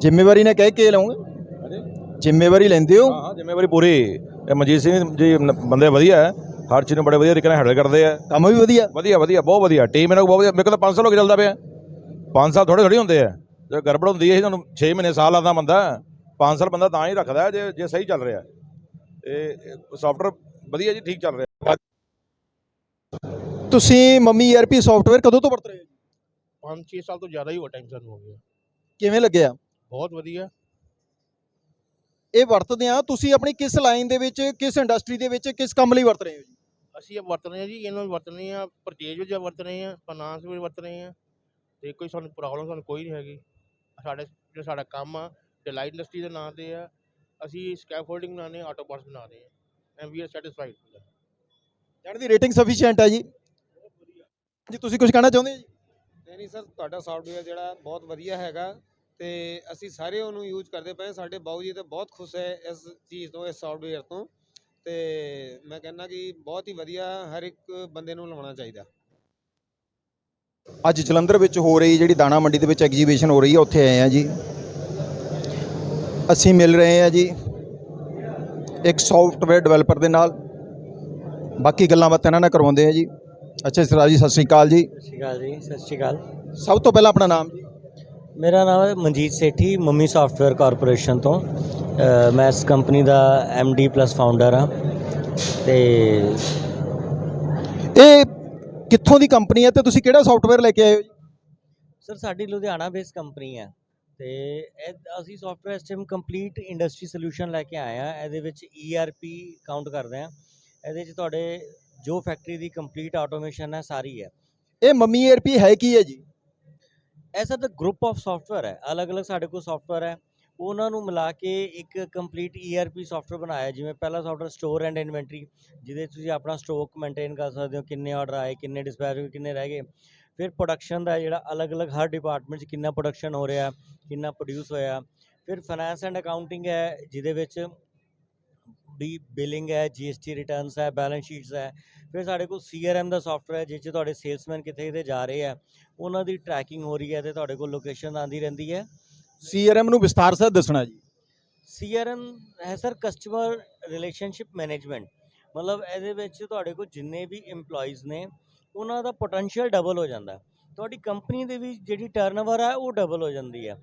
ਜ਼ਿੰਮੇਵਾਰੀ ਨੇ ਕਹਿ ਕੇ ਲਾਉਂਗੇ। ਜ਼ਿੰਮੇਵਾਰੀ ਲੈਂਦੇ ਹੋ। ਹਾਂ ਹਾਂ ਜ਼ਿੰਮੇਵਾਰੀ ਪੂਰੀ। ਇਹ ਮਨਜੀਤ ਸਿੰਘ ਜੀ ਨ- ਬੰਦੇ ਵਧੀਆ ਹੈ। ਹਰ ਚੀਜ਼ ਨੂੰ ਬੜੇ ਵਧੀਆ ਤਰੀਕੇ ਨਾਲ ਹੈਂਡਲ ਕਰਦੇ ਆ। ਕੰਮ ਵੀ ਵਧੀਆ। ਵਧੀਆ ਵਧੀਆ ਬਹੁਤ ਵਧੀਆ। ਟੀਮ ਇਹਨਾਂ ਕੋਲ ਬਹੁਤ ਵਧੀਆ। ਮੇਰੇ ਕੋਲ ਤਾਂ 5 ਸਾਲ ਹੋ ਗਏ ਚੱਲਦਾ ਪਿਆ। 5 ਸਾਲ ਥੋੜੇ ਥੋੜੀ ਹੁੰਦੇ ਆ। ਜੇ ਗੜਬੜ ਹੁੰਦੀ ਹੈ ਇਹ ਤੁਹਾਨੂੰ 6 ਮਹੀਨੇ ਸਾਲ ਲੱਗਦਾ ਬੰਦਾ। 5 ਸਾਲ ਬੰਦਾ ਤਾਂ ਹੀ ਰੱਖਦਾ ਹੈ ਜੇ ਜੇ ਸਹੀ ਚੱਲ ਰਿਹਾ। ਇਹ ਸੌਫਟਵੇਅਰ ਵਧੀਆ ਜੀ ਠੀਕ ਚੱਲ ਰਿਹਾ। ਤੁਸੀਂ ਮੰਮੀ ERP ਸੌਫਟਵੇਅਰ ਕਦੋਂ ਤੋਂ ਵਰਤ ਰਹੇ ਹੋ 5-6 ਸਾਲ ਤੋਂ ਜ਼ਿਆਦਾ ਹੀ ਹੋ ਟਾਈਮ ਸਾਨੂੰ ਹੋ ਗਿਆ। ਕਿਵੇਂ ਲੱਗਿਆ? ਬਹੁਤ ਵਧੀਆ। ਇਹ ਵਰਤਦੇ ਆ ਤੁਸੀਂ ਆਪਣੀ ਕਿਸ ਲਾਈਨ ਦੇ ਵਿੱਚ ਕਿਸ ਇੰਡਸਟਰੀ ਦੇ ਵਿੱਚ ਕਿਸ ਕੰਮ ਲਈ ਵਰਤ ਰਹੇ ਹੋ ਜੀ? ਅਸੀਂ ਇਹ ਵਰਤ ਰਹੇ ਹਾਂ ਜੀ ਇਹਨੂੰ ਵੀ ਵਰਤ ਰਹੇ ਹਾਂ ਪਰਚੇਜ ਵਿੱਚ ਵਰਤ ਰਹੇ ਹਾਂ ਫਾਈਨਾਂਸ ਵਿੱਚ ਵਰਤ ਰਹੇ ਹਾਂ ਤੇ ਕੋਈ ਸਾਨੂੰ ਪ੍ਰੋਬਲਮ ਸਾਨੂੰ ਕੋਈ ਨਹੀਂ ਹੈਗੀ। ਸਾਡੇ ਜੋ ਸਾਡਾ ਕੰਮ ਆ ਡਿਲਾਈਟ ਇੰਡਸਟਰੀ ਦੇ ਨਾਂ ਤੇ ਆ ਅਸੀਂ ਸਕੈਫੋਲਡਿੰਗ ਬਣਾਉਂਦੇ ਹਾਂ ਆਟੋ ਪਾਰਟਸ ਬਣਾ ਰਹੇ ਹਾਂ ਐਂਡ ਵੀ ਆਰ ਸੈਟੀਸਫਾਈਡ ਜਾਣ ਦੀ ਰੇਟਿੰਗ ਸਫੀਸ਼ੀਐਂਟ ਹੈ ਜੀ। ਜੀ ਤੁਸੀਂ ਕੁਝ ਕਹਿਣਾ ਚਾਹੁੰਦੇ ਹੋ ਜੀ? ਨਹੀਂ ਨਹੀਂ ਸਰ ਤੁਹਾਡਾ ਸੌਫਟਵੇਅਰ ਜਿਹੜਾ ਬਹੁਤ ਵਧੀਆ ਹੈਗਾ। ਤੇ ਅਸੀਂ ਸਾਰੇ ਉਹਨੂੰ ਯੂਜ਼ ਕਰਦੇ ਪਏ। ਸਾਡੇ ਬਾਊ ਜੀ ਤਾਂ ਬਹੁਤ ਖੁਸ਼ ਹੈ ਇਸ ਚੀਜ਼ ਤੋਂ ਇਸ ਸੌਫਟਵੇਅਰ ਤੋਂ। ਤੇ ਮੈਂ ਕਹਿੰਦਾ ਕਿ ਬਹੁਤ ਹੀ ਵਧੀਆ ਹਰ ਇੱਕ ਬੰਦੇ ਨੂੰ ਲਾਉਣਾ ਚਾਹੀਦਾ। ਅੱਜ ਜਲੰਧਰ ਵਿੱਚ ਹੋ ਰਹੀ ਜਿਹੜੀ ਦਾਣਾ ਮੰਡੀ ਦੇ ਵਿੱਚ ਐਗਜੀਬਿਸ਼ਨ ਹੋ ਰਹੀ ਹੈ ਉੱਥੇ ਆਏ ਆ ਜੀ। ਅਸੀਂ ਮਿਲ ਰਹੇ ਆ ਜੀ ਇੱਕ ਸੌਫਟਵੇਅਰ ਡਿਵੈਲਪਰ ਦੇ ਨਾਲ। ਬਾਕੀ ਗੱਲਾਂ ਬਾਤਾਂ ਇਹਨਾਂ ਨਾਲ ਕਰਵਾਉਂਦੇ ਆ ਜੀ। ਅੱਛਾ ਸਰਦਾਰ ਜੀ ਸਤਿ ਸ਼੍ਰੀ ਅਕਾਲ ਜੀ। ਸਤਿ ਸ਼੍ਰੀ ਅਕਾਲ ਜੀ ਸਤਿ ਸ਼੍ਰੀ ਅਕਾਲ। ਸਭ ਤੋਂ ਪਹਿਲਾਂ ਆਪਣਾ ਨਾਮ ਜੀ। ਮੇਰਾ ਨਾਮ ਹੈ Manjeet Sethi mummy software corporation ਤੋਂ। ਮੈਂ ਇਸ ਕੰਪਨੀ ਦਾ ਡੀ ਪਲੱਸ ਫਾਊਂਡਰ ਹਾਂ। ਤੇ ਇਹ ਕਿੱਥੋਂ ਦੀ ਕੰਪਨੀ ਹੈ ਤੇ ਤੁਸੀਂ ਕਿਹੜਾ ਸੌਫਟਵੇਅਰ ਲੈ ਕੇ ਆਏ ਹੋ ਜੀ? ਸਰ ਸਾਡੀ ਲੁਧਿਆਣਾ ਬੇਸ ਕੰਪਨੀ ਹੈ। ਤੇ ਇਹ ਅਸੀਂ software system complete industry solution ਲੈ ਕੇ ਆਏ ਆ ਇਹਦੇ ਵਿੱਚ ERP ਕਾਊਂਟ ਕਰਦੇ ਆ ਇਹਦੇ ਵਿੱਚ ਤੁਹਾਡੇ ਜੋ ਫੈਕਟਰੀ ਦੀ ਕੰਪਲੀਟ ਆਟੋਮੇਸ਼ਨ ਹੈ ਸਾਰੀ ਹੈ। ਇਹ ਮੰਮੀ ERP ਹੈ ਕੀ ਹੈ ਜੀ? ਐਸਾ ਤਾਂ ਗਰੁੱਪ ਆਫ ਸੌਫਟਵੇਅਰ ਹੈ, ਅਲੱਗ-ਅਲੱਗ ਸਾਡੇ ਕੋਲ ਸੌਫਟਵੇਅਰ ਹੈ। ਉਹਨਾਂ ਨੂੰ ਮਿਲਾ ਕੇ ਇੱਕ ਕੰਪਲੀਟ ERP ਸੌਫਟਵੇਅਰ ਬਣਾਇਆ ਜਿਵੇਂ ਪਹਿਲਾ ਸੌਫਟਵੇਅਰ ਸਟੋਰ ਐਂਡ ਇਨਵੈਂਟਰੀ ਜਿਹਦੇ 'ਚ ਤੁਸੀਂ ਆਪਣਾ ਸਟਾਕ ਮੇਨਟੇਨ ਕਰ ਸਕਦੇ ਹੋ, ਕਿੰਨੇ ਆਰਡਰ ਆਏ, ਕਿੰਨੇ ਡਿਸਪੈਚ ਹੋਏ, ਕਿੰਨੇ ਰਹਿ ਗਏ। ਫਿਰ ਪ੍ਰੋਡਕਸ਼ਨ ਦਾ ਜਿਹੜਾ ਅਲੱਗ-ਅਲੱਗ ਹਰ ਡਿਪਾਰਟਮੈਂਟ 'ਚ ਕਿੰਨਾ ਪ੍ਰੋਡਕਸ਼ਨ ਹੋ ਰਿਹਾ, ਕਿੰਨਾ ਪ੍ਰੋਡਿਊਸ ਹੋਇਆ। ਫਿਰ ਫਾਈਨੈਂਸ ਐਂਡ ਅਕਾਊਂਟਿੰਗ ਹੈ, ਜਿਹਦੇ ਵਿੱਚ ਵੀ ਬਿਲਿੰਗ ਹੈ GST ਰਿਟਰਨਸ ਹੈ ਬੈਲੈਂਸ ਸ਼ੀਟਸ ਹੈ ਫਿਰ ਸਾਡੇ ਕੋਲ CRM ਦਾ ਸੌਫਟਵੇਅਰ ਜਿਸ 'ਚ ਤੁਹਾਡੇ ਸੇਲਸਮੈਨ ਕਿੱਥੇ ਕਿੱਥੇ ਜਾ ਰਹੇ ਆ ਉਹਨਾਂ ਦੀ ਟਰੈਕਿੰਗ ਹੋ ਰਹੀ ਹੈ ਤੇ ਤੁਹਾਡੇ ਕੋਲ ਲੋਕੇਸ਼ਨ ਆਂਦੀ ਰਹਿੰਦੀ ਹੈ। CRM ਨੂੰ ਵਿਸਤਾਰ ਸਹਿਤ ਦੱਸਣਾ ਜੀ। CRM ਹੈ ਸਰ ਕਸਟਮਰ ਰਿਲੇਸ਼ਨਸ਼ਿਪ ਮੈਨੇਜਮੈਂਟ ਮਤਲਬ ਇਹਦੇ ਵਿੱਚ ਤੁਹਾਡੇ ਕੋਲ ਜਿੰਨੇ ਵੀ EMPLOYEES ਨੇ ਉਹਨਾਂ ਦਾ ਪੋਟੈਂਸ਼ੀਅਲ ਡਬਲ ਹੋ ਜਾਂਦਾ। ਤੁਹਾਡੀ ਕੰਪਨੀ ਦੇ ਵੀ ਜਿਹੜੀ ਟਰਨਓਵਰ ਹੈ ਉਹ ਡਬਲ ਹੋ ਜਾਂਦੀ ਹੈ।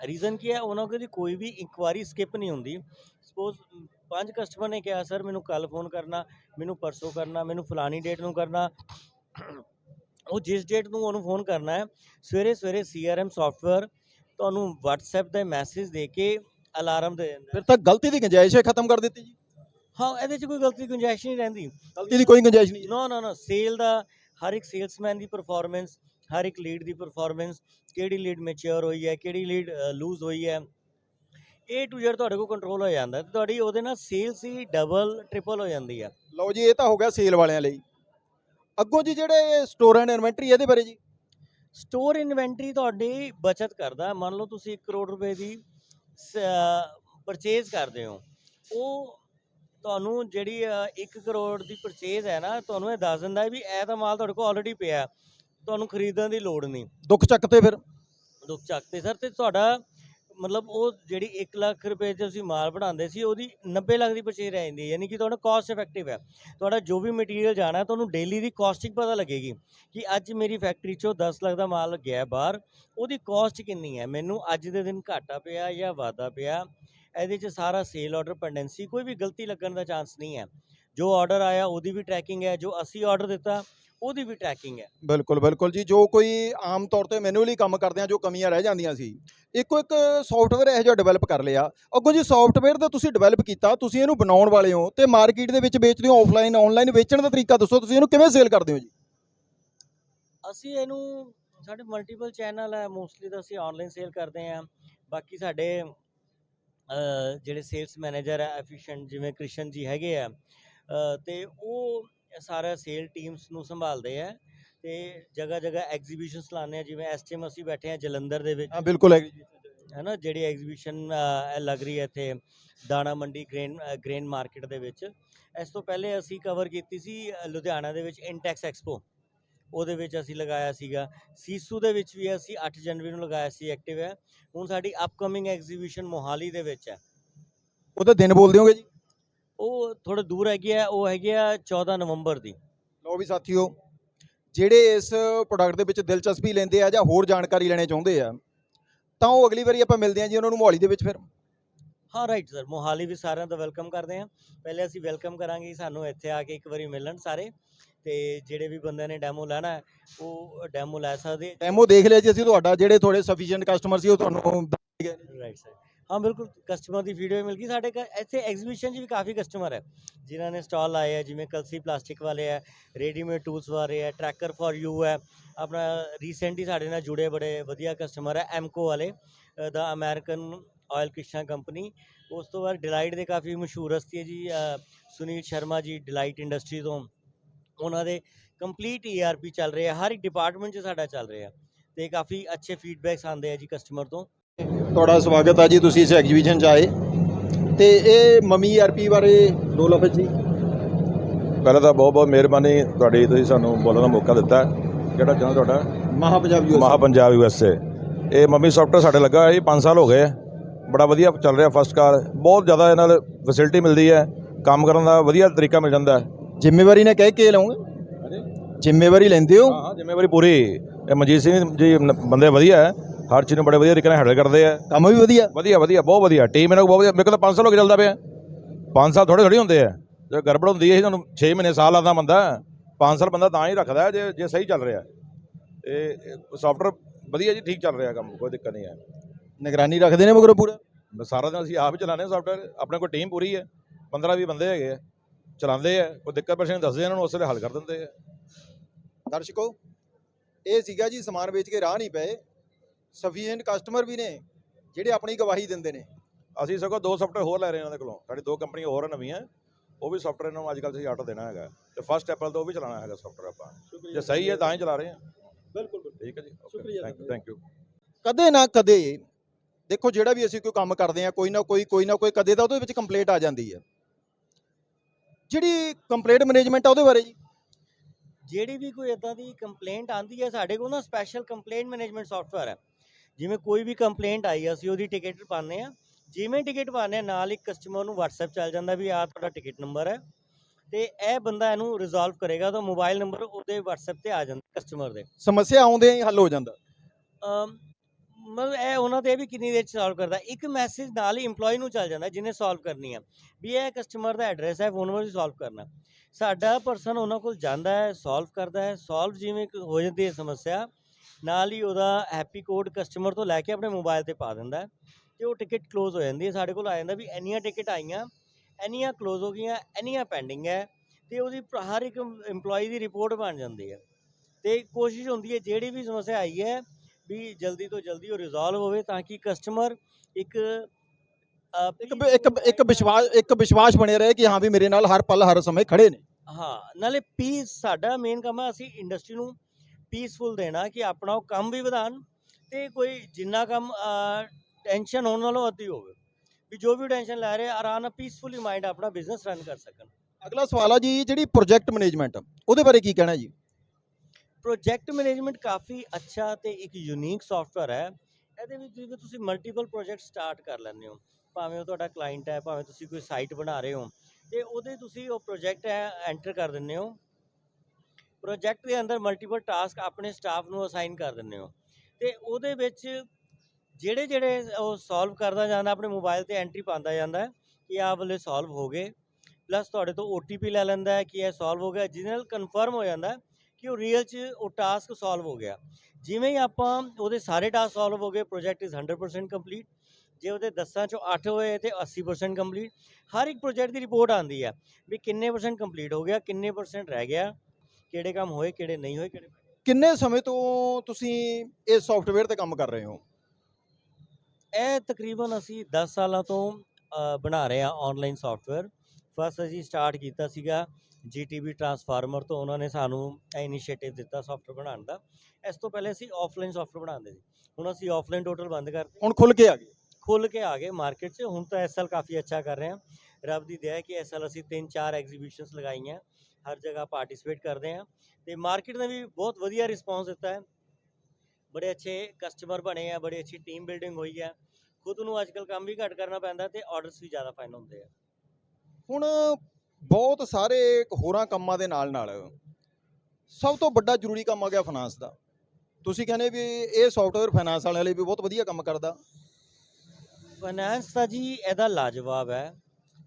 ਰੀਜ਼ਨ ਕੀ ਹੈ ਉਹਨਾਂ ਕੋਲ ਦੀ ਕੋਈ ਵੀ ਇਨਕੁਆਰੀ ਸਕਿਪ ਨਹੀਂ ਹੁੰਦੀ। ਸਪੋਜ਼ ਪੰਜ ਕਸਟਮਰ ਨੇ ਕਿਹਾ ਸਰ ਮੈਨੂੰ ਕੱਲ ਫੋਨ ਕਰਨਾ ਮੈਨੂੰ ਪਰਸੋਂ ਕਰਨਾ ਮੈਨੂੰ ਫਲਾਨੀ ਡੇਟ ਨੂੰ ਕਰਨਾ। ਉਹ ਜਿਸ ਡੇਟ ਨੂੰ ਉਹਨੂੰ ਫੋਨ ਕਰਨਾ ਹੈ ਸਵੇਰੇ ਸਵੇਰੇ CRM ਸੌਫਟਵੇਅਰ ਤੁਹਾਨੂੰ WhatsApp ਤੇ ਮੈਸੇਜ ਦੇ ਕੇ ਅਲਾਰਮ ਦੇ ਦਿੰਦਾ। ਫਿਰ ਤਾਂ ਗਲਤੀ ਦੀ ਗੁੰਜਾਇਸ਼ ਹੈ ਖਤਮ ਕਰ ਦਿੱਤੀ ਜੀ। ਹਾਂ ਇਹਦੇ 'ਚ ਕੋਈ ਗਲਤੀ ਗੁੰਜਾਇਸ਼ ਨਹੀਂ ਰਹਿੰਦੀ। ਗਲਤੀ ਦੀ ਕੋਈ ਗੁੰਜਾਇਸ਼ ਨਹੀਂ ਨੋ ਨੋ ਨੋ ਸੇਲ ਦਾ ਹਰ ਇੱਕ ਸੇਲਸਮੈਨ ਦੀ ਪਰਫਾਰਮੈਂਸ ਹਰ ਇੱਕ ਲੀਡ ਦੀ ਪਰਫਾਰਮੈਂਸ ਕਿਹੜੀ ਲੀਡ ਮੈਚੁਰ ਹੋਈ ਹੈ ਕਿਹੜੀ ਲੀਡ ਲੂਜ਼ ਹੋਈ ਹੈ A to Z ਤੁਹਾਡੇ ਕੋਲ ਕੰਟਰੋਲ ਹੋ ਜਾਂਦਾ ਹੈ। ਤੁਹਾਡੀ ਉਹਦੇ ਨਾਲ ਸੇਲਸ ਹੀ ਡਬਲ ਟ੍ਰਿਪਲ ਹੋ ਜਾਂਦੀ ਹੈ ਲਓ ਜੀ ਇਹ ਤਾਂ ਹੋ ਗਿਆ ਸੇਲ ਵਾਲਿਆਂ ਲਈ ਅੱਗੋਂ ਜੀ ਜਿਹੜੇ ਸਟੋਰ ਐਂਡ ਇਨਵੈਂਟਰੀ ਇਹਦੇ ਬਾਰੇ ਜੀ ਸਟੋਰ ਇਨਵੈਂਟਰੀ ਤੁਹਾਡੀ ਬਚਤ ਕਰਦਾ। ਮੰਨ ਲਓ ਤੁਸੀਂ 1 ਕਰੋੜ ਰੁਪਏ ਦੀ ਪਰਚੇਜ਼ ਕਰਦੇ ਹੋ ਉਹ ਤੁਹਾਨੂੰ ਜਿਹੜੀ 1 ਕਰੋੜ ਦੀ ਪਰਚੇਜ਼ ਹੈ ਨਾ ਤੁਹਾਨੂੰ ਇਹ ਦੱਸ ਦਿੰਦਾ ਵੀ ਇਹ ਤਾਂ ਮਾਲ ਤੁਹਾਡੇ ਕੋਲ ਆਲਰੇਡੀ ਪਿਆ ਹੈ। ਤੁਹਾਨੂੰ ਖਰੀਦਣ ਦੀ ਲੋੜ ਨਹੀਂ। ਦੁੱਖ ਚੱਕ ਤੇ ਫਿਰ? ਦੁੱਖ ਚੱਕ ਤੇ ਸਰ ਤੇ ਤੁਹਾਡਾ ਮਤਲਬ ਉਹ ਜਿਹੜੀ 1 ਲੱਖ ਰੁਪਏ 'ਚ ਤੁਸੀਂ ਮਾਲ ਬਣਾਉਂਦੇ ਸੀ ਉਹਦੀ 90 ਲੱਖ ਦੀ ਪਰਚੇਜ਼ ਰਹਿ ਜਾਂਦੀ ਹੈ ਯਾਨੀ ਕਿ ਤੁਹਾਡਾ ਕਾਸਟ ਇਫੈਕਟਿਵ ਹੈ। ਤੁਹਾਡਾ ਜੋ ਵੀ ਮਟੀਰੀਅਲ ਜਾਣਾ ਤੁਹਾਨੂੰ ਡੇਲੀ ਦੀ ਕਾਸਟਿੰਗ ਪਤਾ ਲੱਗੇਗੀ ਕਿ ਅੱਜ ਮੇਰੀ ਫੈਕਟਰੀ 'ਚੋਂ 10 ਲੱਖ ਦਾ ਮਾਲ ਗਿਆ ਬਾਹਰ ਉਹਦੀ ਕਾਸਟ ਕਿੰਨੀ ਹੈ? ਮੈਨੂੰ ਅੱਜ ਦੇ ਦਿਨ ਘਾਟਾ ਪਿਆ ਜਾਂ ਵਾਧਾ ਪਿਆ ਇਹਦੇ 'ਚ ਸਾਰਾ ਸੇਲ ਆਰਡਰ ਪੈਂਡੈਂਸੀ ਕੋਈ ਵੀ ਗਲਤੀ ਲੱਗਣ ਦਾ ਚਾਂਸ ਨਹੀਂ ਹੈ। ਜੋ ਆਰਡਰ ਆਇਆ ਉਹਦੀ ਵੀ ਟਰੈਕਿੰਗ ਹੈ ਜੋ ਅਸੀਂ ਆਰਡਰ ਦਿੱਤਾ ਉਹਦੀ ਵੀ ਟਰੈਕਿੰਗ ਹੈ। ਬਿਲਕੁਲ ਬਿਲਕੁਲ ਜੀ ਜੋ ਕੋਈ ਆਮ ਤੌਰ ਤੇ ਮੈਨੂਅਲੀ ਕੰਮ ਕਰਦੇ ਆ ਜੋ ਕਮੀਆਂ ਰਹਿ ਜਾਂਦੀਆਂ ਸੀ ਇੱਕੋ ਇੱਕ ਸੌਫਟਵੇਅਰ ਇਹੋ ਜਿਹਾ ਡਿਵੈਲਪ ਕਰ ਲਿਆ। ਅੱਗੋਂ ਜੀ ਸੌਫਟਵੇਅਰ ਦਾ ਤੁਸੀਂ ਡਿਵੈਲਪ ਕੀਤਾ ਤੁਸੀਂ ਇਹਨੂੰ ਬਣਾਉਣ ਵਾਲੇ ਹੋ ਤੇ ਮਾਰਕੀਟ ਦੇ ਵਿੱਚ ਵੇਚਦੇ ਹੋ ਆਫਲਾਈਨ ਆਨਲਾਈਨ ਵੇਚਣ ਦਾ ਤਰੀਕਾ ਦੱਸੋ ਤੁਸੀਂ ਇਹਨੂੰ ਕਿਵੇਂ ਸੇਲ ਕਰਦੇ ਹੋ ਜੀ? ਅਸੀਂ ਇਹਨੂੰ ਸਾਡੇ ਮਲਟੀਪਲ ਚੈਨਲ ਹੈ ਮੋਸਟਲੀ ਤਾਂ ਅਸੀਂ ਆਨਲਾਈਨ ਸੇਲ ਕਰਦੇ ਹਾਂ। ਬਾਕੀ ਸਾਡੇ ਜਿਹੜੇ ਸੇਲਸ ਮੈਨੇਜਰ ਹੈ ਐਫੀਸ਼ੀਐਂਟ ਜਿਵੇਂ ਕ੍ਰਿਸ਼ਨ ਜੀ ਹੈਗੇ ਆ ਤੇ ਉਹ ਸਾਰਾ ਸੇਲ ਟੀਮਸ ਨੂੰ ਸੰਭਾਲਦੇ ਆ ਤੇ ਜਗ੍ਹਾ ਜਗ੍ਹਾ ਐਗਜ਼ੀਬਿਸ਼ਨਸ ਲਾਉਂਦੇ ਆ ਜਿਵੇਂ ਇਸ ਟਾਈਮ ਅਸੀਂ ਬੈਠੇ ਆ ਜਲੰਧਰ ਦੇ ਵਿੱਚ। ਹਾਂ ਬਿਲਕੁਲ ਹੈ ਨਾ ਜਿਹੜੀ ਐਗਜ਼ੀਬਿਸ਼ਨ ਲੱਗ ਰਹੀ ਹੈ ਇੱਥੇ ਦਾਣਾ ਮੰਡੀ ਗ੍ਰੇਨ ਗ੍ਰੇਨ ਮਾਰਕੀਟ ਦੇ ਵਿੱਚ। ਇਸ ਤੋਂ ਪਹਿਲੇ ਅਸੀਂ ਕਵਰ ਕੀਤੀ ਸੀ ਲੁਧਿਆਣਾ ਦੇ ਵਿੱਚ ਇੰਟੈਕਸ ਐਕਸਪੋ ਉਹਦੇ ਵਿੱਚ ਅਸੀਂ ਲਗਾਇਆ ਸੀਗਾ। ਸੀਸੂ ਦੇ ਵਿੱਚ ਵੀ ਅਸੀਂ 8 ਜਨਵਰੀ ਨੂੰ ਲਗਾਇਆ ਸੀ ਐਕਟਿਵ ਹੈ ਹੁਣ ਸਾਡੀ ਅਪਕਮਿੰਗ ਐਗਜ਼ੀਬਿਸ਼ਨ ਮੋਹਾਲੀ ਦੇ ਵਿੱਚ ਹੈ ਉਹਦਾ ਦਿਨ ਬੋਲ ਦਿਓਗੇ ਜੀ। ਉਹ ਥੋੜਾ ਦੂਰ ਹੈਗੀ ਆ ਉਹ ਹੈਗੀ ਆ 14 ਨਵੰਬਰ ਦੀ। ਲਓ ਵੀ ਸਾਥੀਓ ਜਿਹੜੇ ਇਸ ਪ੍ਰੋਡਕਟ ਦੇ ਵਿੱਚ ਦਿਲਚਸਪੀ ਲੈਂਦੇ ਆ ਜਾਂ ਹੋਰ ਜਾਣਕਾਰੀ ਲੈਣੇ ਚਾਹੁੰਦੇ ਆ ਤਾਂ ਉਹ ਅਗਲੀ ਵਾਰੀ ਆਪਾਂ ਮਿਲਦੇ ਆ ਜੀ ਉਹਨਾਂ ਨੂੰ ਮੋਹਾਲੀ ਦੇ ਵਿੱਚ ਫਿਰ। ਹਾਂ ਰਾਈਟ ਸਰ ਮੋਹਾਲੀ ਵੀ ਸਾਰਿਆਂ ਦਾ ਵੈਲਕਮ ਕਰਦੇ ਹਾਂ ਪਹਿਲੇ ਅਸੀਂ ਵੈਲਕਮ ਕਰਾਂਗੇ ਸਾਨੂੰ ਇੱਥੇ ਆ ਕੇ ਇੱਕ ਵਾਰੀ ਮਿਲਣ ਸਾਰੇ ਤੇ ਜਿਹੜੇ ਵੀ ਬੰਦੇ ਨੇ ਡੈਮੋ ਲੈਣਾ ਉਹ ਡੈਮੋ ਲੈ ਸਕਦੇ। ਡੈਮੋ ਦੇਖ ਲਿਆ ਜੀ ਅਸੀਂ ਤੁਹਾਡਾ ਜਿਹੜੇ ਥੋੜੇ ਸਫੀਸ਼ੀਐਂਟ ਕਸਟਮਰ ਸੀ ਉਹ ਤੁਹਾਨੂੰ। ਰਾਈਟ ਸਰ ਹਾਂ, ਬਿਲਕੁਲ ਕਸਟਮਰ ਦੀ ਫੀਡਬੈਕ ਮਿਲ ਗਈ। ਸਾਡੇ ਘਰ ਇੱਥੇ ਐਗਜ਼ੀਬਿਸ਼ਨ 'ਚ ਵੀ ਕਾਫੀ ਕਸਟਮਰ ਹੈ। ਜਿਨ੍ਹਾਂ ਨੇ ਸਟਾਲ ਲਾਏ ਹੈ, ਜਿਵੇਂ ਕਲਸੀ ਪਲਾਸਟਿਕ ਵਾਲੇ ਹੈ ਰੈਡੀਮੇਡ ਟੂਲਸ ਵਾਲੇ ਹੈ ਟਰੈਕਰ ਫॉर ਯੂ ਹੈ। ਆਪਣਾ ਰੀਸੈਂਟਲੀ ਸਾਡੇ ਨਾਲ ਜੁੜੇ ਬੜੇ ਵਧੀਆ ਕਸਟਮਰ ਹੈ ਐਮਕੋ ਵਾਲੇ ਦਾ ਅਮਰੀਕਨ ਆਇਲ ਕ੍ਰਿਸ਼ਨਾ ਕੰਪਨੀ ਉਸ ਤੋਂ ਬਾਅਦ ਡਿਲਾਈਟ ਦੇ ਕਾਫੀ ਮਸ਼ਹੂਰ ਹਸਤੀ ਹੈ ਜੀ ਸੁਨੀਲ ਸ਼ਰਮਾ ਜੀ ਡਿਲਾਈਟ ਇੰਡਸਟਰੀ ਤੋਂ। ਉਹਨਾਂ ਦੇ ਕੰਪਲੀਟ ਈਆਰਪੀ ਚੱਲ ਰਿਹਾ ਹਰ ਇੱਕ ਡਿਪਾਰਟਮੈਂਟ 'ਚ ਸਾਡਾ ਚੱਲ ਰਿਹਾ ਤੇ ਕਾਫੀ ਅੱਛੇ ਫੀਡਬੈਕਸ ਆਉਂਦੇ ਆ ਜੀ ਕਸਟਮਰ ਤੋਂ। ਤੁਹਾਡਾ ਸਵਾਗਤ ਆ ਜੀ ਤੁਸੀਂ ਇਸ ਐਗਜੀਬਿਸ਼ਨ 'ਚ ਆਏ। ਤੇ ਇਹ ਮਮੀ ਆਰਪੀ ਬਾਰੇ ਦੋ ਲਫ਼ਜ਼ ਜੀ। ਪਹਿਲਾਂ ਤਾਂ ਬਹੁਤ ਬਹੁਤ ਮਿਹਰਬਾਨੀ ਤੁਹਾਡੀ ਤੁਸੀਂ ਸਾਨੂੰ ਬੋਲਣ ਦਾ ਮੌਕਾ ਦਿੱਤਾ। ਕਿਹੜਾ ਚੈਨਲ ਤੁਹਾਡਾ? ਮਹਾ ਪੰਜਾਬ ਯੂਐਸ ਮਹਾ ਪੰਜਾਬ ਯੂਐਸਏ ਇਹ ਮੰਮੀ ਸੌਫਟਵੇਅਰ ਸਾਡੇ ਲੱਗਾ ਜੀ 5 ਸਾਲ ਹੋ ਗਏ। ਬੜਾ ਵਧੀਆ ਚੱਲ ਰਿਹਾ ਫਸਟ ਕਾਰ ਬਹੁਤ ਜ਼ਿਆਦਾ ਇਹਨਾਂ ਨਾਲ ਫੈਸਿਲਿਟੀ ਮਿਲਦੀ ਹੈ। ਕੰਮ ਕਰਨ ਦਾ ਵਧੀਆ ਤਰੀਕਾ ਮਿਲ ਜਾਂਦਾ ਜ਼ਿੰਮੇਵਾਰੀ ਨੇ ਕਹਿ ਕੇ ਲਾਉਂਗੇ? ਜ਼ਿੰਮੇਵਾਰੀ ਲੈਂਦੇ ਹੋ ਹਾਂ ਜ਼ਿੰਮੇਵਾਰੀ ਪੂਰੀ। ਇਹ ਮਨਜੀਤ ਸਿੰਘ ਜੀ ਬੰਦੇ ਵਧੀਆ ਹੈ। ਹਰ ਚੀਜ਼ ਨੂੰ ਬੜੇ ਵਧੀਆ ਤਰੀਕੇ ਨਾਲ ਹੈਂਡਲ ਕਰਦੇ ਆ। ਕੰਮ ਵੀ ਵਧੀਆ। ਵਧੀਆ ਵਧੀਆ ਬਹੁਤ ਵਧੀਆ। ਟੀਮ ਇਹਨਾਂ ਕੋਲ ਬਹੁਤ ਵਧੀਆ। ਮੇਰੇ ਕੋਲ ਤਾਂ 5 ਸਾਲ ਹੋ ਗਏ ਚੱਲਦਾ ਪਿਆ। 5 ਸਾਲ ਥੋੜੇ ਥੋੜੀ ਹੁੰਦੇ ਆ। ਜੇ ਗੜਬੜ ਹੁੰਦੀ ਹੈ ਇਹ ਤੁਹਾਨੂੰ 6 ਮਹੀਨੇ ਸਾਲ ਲੱਗਦਾ ਬੰਦਾ 5 ਸਾਲ ਬੰਦਾ ਤਾਂ ਹੀ ਰੱਖਦਾ ਜੇ ਜੇ ਸਹੀ ਚੱਲ ਰਿਹਾ। ਇਹ ਸੌਫਟਵੇਅਰ ਵਧੀਆ ਜੀ ਠੀਕ ਚੱਲ ਰਿਹਾ ਕੰਮ ਕੋਈ ਦਿੱਕਤ ਨਹੀਂ ਹੈ। ਨਿਗਰਾਨੀ ਰੱਖਦੇ ਨੇ ਮਗਰੋਂ ਪੂਰਾ? ਸਾਰਾ ਦਿਨ ਅਸੀਂ ਆਪ ਹੀ ਚਲਾਉਂਦੇ ਹਾਂ ਸੌਫਟਵੇਅਰ ਆਪਣੇ ਕੋਲ ਟੀਮ ਪੂਰੀ ਹੈ। 15 20 ਬੰਦੇ ਹੈਗੇ ਆ। ਚਲਾਉਂਦੇ ਆ। ਕੋਈ ਦਿੱਕਤ ਪਰੇਸ਼ਾਨੀ ਦੱਸਦੇ ਆ ਇਹਨਾਂ ਨੂੰ ਉਸ ਵੇਲੇ ਹੱਲ ਕਰ ਦਿੰਦੇ ਆ। ਦਰਸ਼ਕੋ ਇਹ ਸੀਗਾ ਜੀ ਸਮਾਨ ਵੇਚ ਕੇ ਰਾਹ ਨਹੀਂ ਪਏ। ਸਫੀਸ਼ੀਐਂਟ ਕਸਟਮਰ ਵੀ ਨੇ ਜਿਹੜੇ ਆਪਣੀ ਗਵਾਹੀ ਦਿੰਦੇ ਨੇ। ਅਸੀਂ ਸਗੋਂ ਦੋ ਸੌਫਟਵੇਅਰ ਹੋਰ ਲੈ ਰਹੇ ਹਾਂ ਇਹਨਾਂ ਦੇ ਕੋਲੋਂ। ਸਾਡੀ ਦੋ ਕੰਪਨੀਆਂ ਹੋਰ ਹਨ ਨਵੀਆਂ ਉਹ ਵੀ ਸੌਫਟਵੇਅਰ ਇਹਨਾਂ ਨੂੰ ਅੱਜ ਕੱਲ੍ਹ ਅਸੀਂ ਆਰਡਰ ਦੇਣਾ ਹੈਗਾ। ਤੇ ਫਸਟ ਐਪਲ ਤੋਂ ਉਹ ਵੀ ਚਲਾਉਣਾ ਹੈਗਾ ਸੌਫਟਵੇਅਰ ਆਪਾਂ। ਜੇ ਸਹੀ ਹੈ ਤਾਂ ਹੀ ਚਲਾ ਰਹੇ ਹਾਂ। ਬਿਲਕੁਲ ਠੀਕ ਹੈ ਜੀ ਸ਼ੁਕਰੀਆ ਥੈਂਕ ਯੂ ਥੈਂਕ ਯੂ ਕਦੇ ਨਾ ਕਦੇ ਦੇਖੋ ਜਿਹੜਾ ਵੀ ਅਸੀਂ ਕੋਈ ਕੰਮ ਕਰਦੇ ਆ ਕੋਈ ਨਾ ਕੋਈ ਕੋਈ ਨਾ ਕੋਈ ਕਦੇ ਤਾਂ ਉਹਦੇ ਵਿੱਚ ਕੰਪਲੇਂਟ ਆ ਜਾਂਦੀ ਹੈ। ਜਿਹੜੀ ਕੰਪਲੇਂਟ ਮੈਨੇਜਮੈਂਟ ਆ ਉਹਦੇ ਬਾਰੇ ਜੀ। ਜਿਹੜੀ ਵੀ ਕੋਈ ਇਦਾਂ ਦੀ ਕੰਪਲੇਂਟ ਆਂਦੀ ਹੈ ਸਾਡੇ ਕੋਲ ਨਾ ਸਪੈਸ਼ਲ ਕੰਪਲੇਂਟ ਮੈਨੇਜਮੈਂਟ ਸੌਫਟਵੇਅਰ ਹੈ। ਜਿਵੇਂ ਕੋਈ ਵੀ ਕੰਪਲੇਂਟ ਆਈ ਹੈ, ਅਸੀਂ ਉਹਦੀ ਟਿਕਟ ਪਾਉਂਦੇ ਆ। ਜਿਵੇਂ ਟਿਕਟ ਪਾਉਂਦੇ ਆ ਨਾਲ ਹੀ ਕਸਟਮਰ ਨੂੰ WhatsApp ਚੱਲ ਜਾਂਦਾ ਵੀ ਆਹ ਤੁਹਾਡਾ ਟਿਕਟ ਨੰਬਰ ਹੈ। ਤੇ ਇਹ ਬੰਦਾ ਇਹਨੂੰ ਰਿਜ਼ੋਲਵ ਕਰੇਗਾ ਤਾਂ ਮੋਬਾਈਲ ਨੰਬਰ ਉਹਦੇ WhatsApp ਤੇ ਆ ਜਾਂਦਾ ਕਸਟਮਰ ਦੇ। ਸਮੱਸਿਆ ਆਉਂਦੇ ਹੀ ਹੱਲ ਹੋ ਜਾਂਦਾ। ਅਮ, ਮਤਲਬ ਇਹ ਉਹਨਾਂ ਤੇ ਵੀ ਕਿੰਨੀ ਦੇਰ ਚ ਸੋਲਵ ਕਰਦਾ। ਇੱਕ ਮੈਸੇਜ ਨਾਲ ਹੀ EMPLOYE ਨੂੰ ਚੱਲ ਜਾਂਦਾ ਜਿਹਨੇ ਸੋਲਵ ਕਰਨੀ ਹੈ ਵੀ ਇਹ ਕਸਟਮਰ ਦਾ ਐਡਰੈਸ ਹੈ ਫੋਨ ਨੰਬਰ ਵੀ ਸੋਲਵ ਕਰਨਾ। ਸਾਡਾ ਪਰਸਨ ਉਹਨਾਂ ਕੋਲ ਜਾਂਦਾ ਹੈ ਸੋਲਵ ਕਰਦਾ ਹੈ। ਸੋਲਵ ਜਿਵੇਂ ਹੋ ਜਾਂਦੀ ਹੈ ਸਮੱਸਿਆ ਨਾਲ ਹੀ ਉਹਦਾ ਹੈਪੀ ਕੋਡ ਕਸਟਮਰ ਤੋਂ ਲੈ ਕੇ ਆਪਣੇ ਮੋਬਾਈਲ ਤੇ ਪਾ ਦਿੰਦਾ ਤੇ ਉਹ ਟਿਕਟ ਕਲੋਜ਼ ਹੋ ਜਾਂਦੀ ਹੈ। ਸਾਡੇ ਕੋਲ ਆ ਜਾਂਦਾ ਵੀ ਇੰਨੀਆਂ ਟਿਕਟ ਆਈਆਂ ਇੰਨੀਆਂ ਕਲੋਜ਼ ਹੋ ਗਈਆਂ ਇੰਨੀਆਂ ਪੈਂਡਿੰਗ ਹੈ ਤੇ ਉਹਦੀ ਪ- ਹਰ ਇੱਕ EMPLOYE ਦੀ ਰਿਪੋਰਟ ਬਣ ਜਾਂਦੀ ਹੈ। ਤੇ ਕੋਸ਼ਿਸ਼ ਹੁੰਦੀ ਹੈ ਜਿਹੜੀ ਵੀ ਸਮੱਸਿਆ ਆਈ ਹੈ ਵੀ ਜਲਦੀ ਤੋਂ ਜਲਦੀ ਉਹ ਰਿਜ਼ੋਲਵ ਹੋਵੇ ਤਾਂ ਕਿ ਕਸਟਮਰ ਇੱਕ ਇੱਕ ਇੱਕ ਇੱਕ ਵਿਸ਼ਵਾਸ ਇੱਕ ਵਿਸ਼ਵਾਸ ਬਣਿਆ ਰਹੇ ਕਿ ਹਾਂ ਵੀ ਮੇਰੇ ਨਾਲ ਹਰ ਪਲ ਹਰ ਸਮੇਂ ਖੜੇ ਨੇ। ਹਾਂ ਨਾਲੇ ਪੀਸ ਸਾਡਾ ਮੇਨ ਕੰਮ ਹੈ ਅਸੀਂ ਇੰਡਸਟਰੀ ਨੂੰ ਪੀਸਫੁਲ ਦੇਣਾ ਕਿ ਆਪਣਾ ਉਹ ਕੰਮ ਵੀ ਵਧਾਣ ਤੇ ਕੋਈ ਜਿੰਨਾ ਕੰਮ ਟੈਨਸ਼ਨ ਹੋਣ ਨਾਲੋਂ ਅੱਧੀ ਹੋਵੇ। ਵੀ ਜੋ ਵੀ ਟੈਨਸ਼ਨ ਲੈ ਰਹੇ ਆਰਾਮ ਨਾਲ ਪੀਸਫੁਲੀ ਮਾਈਂਡ ਆਪਣਾ ਬਿਜ਼ਨਸ ਰਨ ਕਰ ਸਕਣ। ਅਗਲਾ ਸਵਾਲ ਆ ਜੀ ਜਿਹੜੀ ਪ੍ਰੋਜੈਕਟ ਮੈਨੇਜਮੈਂਟ ਉਹਦੇ ਬਾਰੇ ਕੀ ਕਹਿਣਾ ਜੀ? ਪ੍ਰੋਜੈਕਟ ਮੈਨੇਜਮੈਂਟ ਕਾਫੀ ਅੱਛਾ ਤੇ ਇੱਕ ਯੂਨੀਕ ਸੌਫਟਵੇਅਰ ਹੈ। ਇਹਦੇ ਵਿੱਚ ਜਿਵੇਂ ਤੁਸੀਂ ਮਲਟੀਪਲ ਪ੍ਰੋਜੈਕਟ ਸਟਾਰਟ ਕਰ ਲੈਂਦੇ ਹੋ ਭਾਵੇਂ ਉਹ ਤੁਹਾਡਾ ਕਲਾਇੰਟ ਹੈ ਭਾਵੇਂ ਤੁਸੀਂ ਕੋਈ ਸਾਈਟ ਬਣਾ ਰਹੇ ਹੋ ਤੇ ਉਹਦੇ ਤੁਸੀਂ ਉਹ ਪ੍ਰੋਜੈਕਟ ਹੈ ਐਂਟਰ ਕਰ ਦਿੰਦੇ ਹੋ। ਪ੍ਰੋਜੈਕਟ ਦੇ ਅੰਦਰ ਮਲਟੀਪਲ ਟਾਸਕ ਆਪਣੇ ਸਟਾਫ ਨੂੰ ਅਸਾਈਨ ਕਰ ਦਿੰਦੇ ਹੋ। ਤੇ ਉਹਦੇ ਵਿੱਚ ਜਿਹੜੇ ਜਿਹੜੇ ਉਹ ਸੋਲਵ ਕਰਦਾ ਜਾਂਦਾ, ਆਪਣੇ ਮੋਬਾਈਲ ਤੇ ਐਂਟਰੀ ਪਾਉਂਦਾ ਜਾਂਦਾ ਕਿ ਆਹ ਵਾਲੇ ਸੋਲਵ ਹੋ ਗਏ। ਪਲੱਸ ਤੁਹਾਡੇ ਤੋਂ OTP ਲੈ ਲੈਂਦਾ ਹੈ ਕਿ ਇਹ ਸੋਲਵ ਹੋ ਗਿਆ। ਜਿਹਦੇ ਨਾਲ ਕਨਫਰਮ ਹੋ ਜਾਂਦਾ ਕਿ ਉਹ ਰੀਅਲ 'ਚ ਉਹ ਟਾਸਕ ਸੋਲਵ ਹੋ ਗਿਆ। ਜਿਵੇਂ ਹੀ ਆਪਾਂ ਉਹਦੇ ਸਾਰੇ ਟਾਸਕ ਸੋਲਵ ਹੋ ਗਏ, ਪ੍ਰੋਜੈਕਟ ਇਜ਼ 100% ਕੰਪਲੀਟ। ਜੇ ਉਹਦੇ 10 ਚੋਂ 8 ਹੋਏ ਤੇ 80% ਕੰਪਲੀਟ। ਹਰ ਇੱਕ ਪ੍ਰੋਜੈਕਟ ਦੀ ਰਿਪੋਰਟ ਆਉਂਦੀ ਹੈ ਵੀ ਕਿੰਨੇ ਪਰਸੈਂਟ ਕੰਪਲੀਟ ਹੋ ਗਿਆ, ਕਿੰਨੇ ਪਰਸੈਂਟ ਰਹਿ ਗਿਆ। ਕਿਹੜੇ ਕੰਮ ਹੋਏ ਕਿਹੜੇ ਨਹੀਂ ਹੋਏ ਕਿਹੜੇ ਕਿੰਨੇ ਸਮੇਂ ਤੋਂ ਤੁਸੀਂ ਇਸ ਸੌਫਟਵੇਅਰ ਤੇ ਕੰਮ ਕਰ ਰਹੇ ਹੋ? ਇਹ ਤਕਰੀਬਨ ਅਸੀਂ 10 ਸਾਲਾਂ ਤੋਂ ਬਣਾ ਰਹੇ ਹਾਂ ਆਨਲਾਈਨ ਸੌਫਟਵੇਅਰ ਫਸਟ ਅਸੀਂ ਸਟਾਰਟ ਕੀਤਾ ਸੀਗਾ GTB ਟਰਾਂਸਫਾਰਮਰ ਤੋਂ ਉਹਨਾਂ ਨੇ ਸਾਨੂੰ ਇਹ ਇਨੀਸ਼ੀਏਟਿਵ ਦਿੱਤਾ ਸੌਫਟਵੇਅਰ ਬਣਾਉਣ ਦਾ। ਇਸ ਤੋਂ ਪਹਿਲੇ ਅਸੀਂ ਆਫਲਾਈਨ ਸੌਫਟਵੇਅਰ ਬਣਾਉਂਦੇ ਸੀ। ਹੁਣ ਅਸੀਂ ਆਫਲਾਈਨ ਟੋਟਲ ਬੰਦ ਕਰਤੇ ਹੁਣ ਖੁੱਲ ਕੇ ਆ ਗਏ? ਖੁੱਲ ਕੇ ਆ ਗਏ ਮਾਰਕੀਟ 'ਚ। ਹੁਣ ਤਾਂ ਇਸ ਸਾਲ ਕਾਫੀ ਅੱਛਾ ਕਰ ਰਹੇ ਹਾਂ। ਰੱਬ ਦੀ ਦਇਆ ਹੈ ਕਿ ਇਸ ਸਾਲ ਅਸੀਂ ਤਿੰਨ ਚਾਰ ਐਗਜ਼ੀਬਿਸ਼ਨਸ ਲਗਾਈਆਂ। ਹਰ ਜਗ੍ਹਾ ਪਾਰਟਿਸਿਪੇਟ ਕਰਦੇ ਆ ਤੇ ਮਾਰਕੀਟ ਨੇ ਵੀ ਬਹੁਤ ਵਧੀਆ ਰਿਸਪੌਂਸ ਦਿੱਤਾ ਹੈ। ਬੜੇ ਅੱਛੇ ਕਸਟਮਰ ਬਣੇ ਆ ਬੜੀ ਅੱਛੀ ਟੀਮ ਬਿਲਡਿੰਗ ਹੋਈ ਹੈ ਖੁਦ ਨੂੰ ਅੱਜਕੱਲ ਕੰਮ ਵੀ ਘੱਟ ਕਰਨਾ ਪੈਂਦਾ ਤੇ ਆਰਡਰਸ ਵੀ ਜ਼ਿਆਦਾ ਫਾਈਨ ਹੁੰਦੇ ਆ। ਹੁਣ ਬਹੁਤ ਸਾਰੇ ਹੋਰਾਂ ਕੰਮਾਂ ਦੇ ਨਾਲ ਨਾਲ ਸਭ ਤੋਂ ਵੱਡਾ ਜ਼ਰੂਰੀ ਕੰਮ ਆ ਗਿਆ ਫਾਈਨਾਂਸ ਦਾ। ਤੁਸੀਂ ਕਹਿੰਦੇ ਵੀ ਇਹ ਸੌਫਟਵੇਅਰ ਫਾਈਨਾਂਸ ਵਾਲਿਆਂ ਲਈ ਵੀ ਬਹੁਤ ਵਧੀਆ ਕੰਮ ਕਰਦਾ। ਫਾਈਨੈਂਸ ਤਾਂ ਜੀ ਇਹਦਾ ਲਾਜਵਾਬ ਹੈ।